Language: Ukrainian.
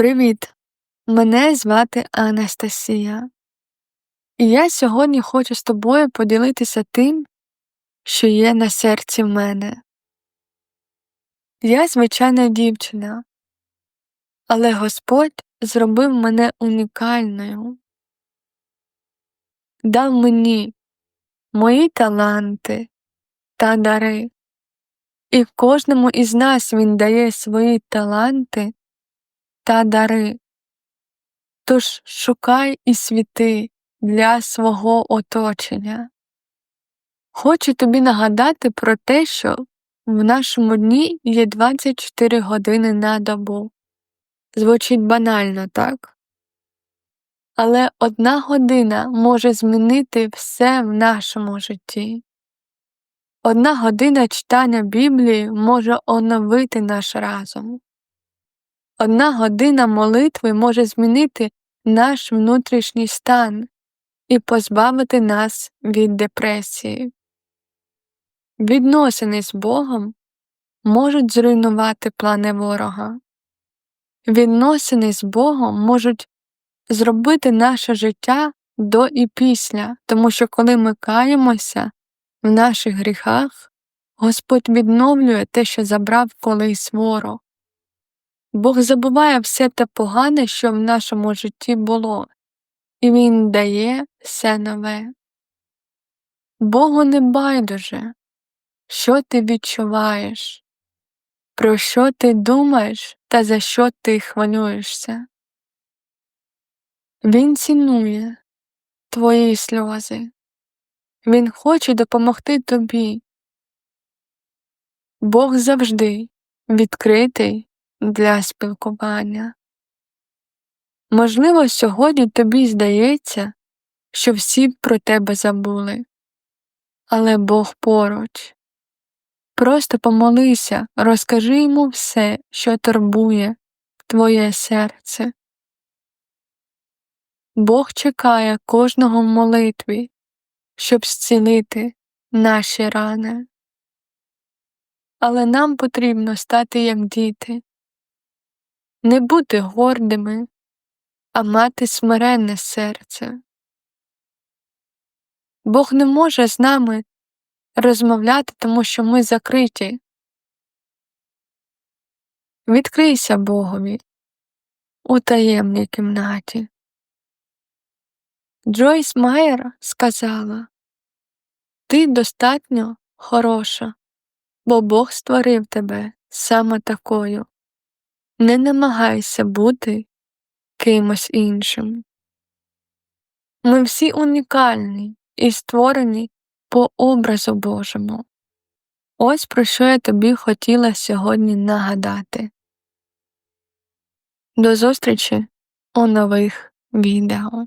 Привіт! Мене звати Анастасія. І я сьогодні хочу з тобою поділитися тим, що є на серці в мене. Я звичайна дівчина, але Господь зробив мене унікальною, дав мені мої таланти та дари, і кожному із нас Він дає свої таланти та дари. Тож шукай і світи для свого оточення. Хочу тобі нагадати про те, що в нашому дні є 24 години на добу. Звучить банально, так? Але одна година може змінити все в нашому житті. Одна година читання Біблії може оновити наш разум. Одна година молитви може змінити наш внутрішній стан і позбавити нас від депресії. Відносини з Богом можуть зруйнувати плани ворога. Відносини з Богом можуть зробити наше життя до і після, тому що коли ми каємося в наших гріхах, Господь відновлює те, що забрав колись ворог. Бог забуває все те погане, що в нашому житті було, і Він дає все нове. Богу не байдуже, що ти відчуваєш, про що ти думаєш та за що ти хвилюєшся. Він цінує твої сльози, Він хоче допомогти тобі. Бог завжди відкритий для спілкування. Можливо, сьогодні тобі здається, що всі про тебе забули, але Бог поруч. Просто помолися, розкажи йому все, що турбує твоє серце. Бог чекає кожного в молитві, щоб зцілити наші рани. Але нам потрібно стати як діти, не бути гордими, а мати смиренне серце. Бог не може з нами розмовляти, тому що ми закриті. Відкрийся Богові у таємній кімнаті. Джойс Майер сказала Ти достатньо хороша, бо Бог створив тебе саме такою. Не намагайся бути кимось іншим. Ми всі унікальні і створені по образу Божому. Ось про що я тобі хотіла сьогодні нагадати. До зустрічі у нових відео.